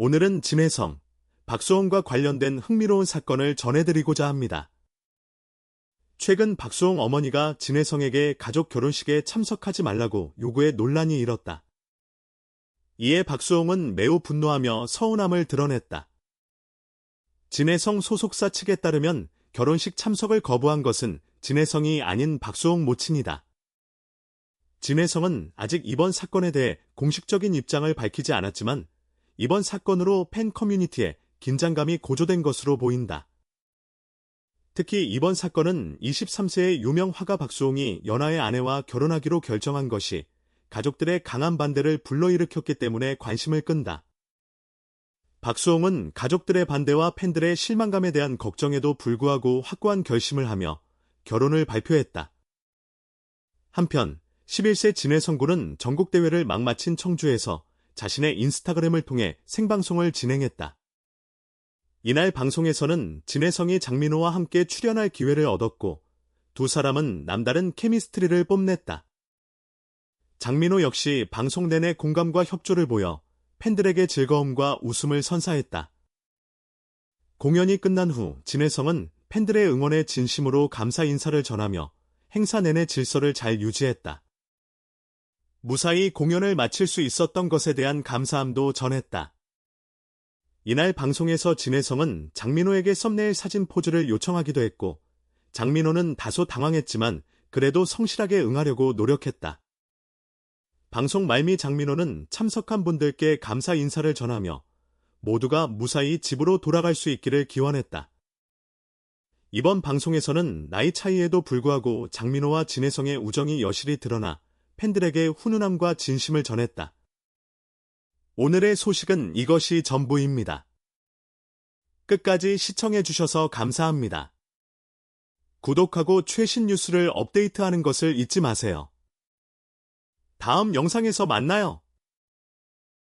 오늘은 진해성, 박수홍과 관련된 흥미로운 사건을 전해드리고자 합니다. 최근 박수홍 어머니가 진해성에게 가족 결혼식에 참석하지 말라고 요구해 논란이 일었다. 이에 박수홍은 매우 분노하며 서운함을 드러냈다. 진해성 소속사 측에 따르면 결혼식 참석을 거부한 것은 진해성이 아닌 박수홍 모친이다. 진해성은 아직 이번 사건에 대해 공식적인 입장을 밝히지 않았지만 이번 사건으로 팬 커뮤니티에 긴장감이 고조된 것으로 보인다. 특히 이번 사건은 23세의 유명 화가 박수홍이 연하의 아내와 결혼하기로 결정한 것이 가족들의 강한 반대를 불러일으켰기 때문에 관심을 끈다. 박수홍은 가족들의 반대와 팬들의 실망감에 대한 걱정에도 불구하고 확고한 결심을 하며 결혼을 발표했다. 한편 11세 진해 성군은 전국대회를 막 마친 청주에서 자신의 인스타그램을 통해 생방송을 진행했다. 이날 방송에서는 진해성이 장민호와 함께 출연할 기회를 얻었고 두 사람은 남다른 케미스트리를 뽐냈다. 장민호 역시 방송 내내 공감과 협조를 보여 팬들에게 즐거움과 웃음을 선사했다. 공연이 끝난 후 진해성은 팬들의 응원에 진심으로 감사 인사를 전하며 행사 내내 질서를 잘 유지했다. 무사히 공연을 마칠 수 있었던 것에 대한 감사함도 전했다. 이날 방송에서 진해성은 장민호에게 썸네일 사진 포즈를 요청하기도 했고 장민호는 다소 당황했지만 그래도 성실하게 응하려고 노력했다. 방송 말미 장민호는 참석한 분들께 감사 인사를 전하며 모두가 무사히 집으로 돌아갈 수 있기를 기원했다. 이번 방송에서는 나이 차이에도 불구하고 장민호와 진혜성의 우정이 여실히 드러나 팬들에게 훈훈함과 진심을 전했다. 오늘의 소식은 이것이 전부입니다. 끝까지 시청해 주셔서 감사합니다. 구독하고 최신 뉴스를 업데이트하는 것을 잊지 마세요. 다음 영상에서 만나요.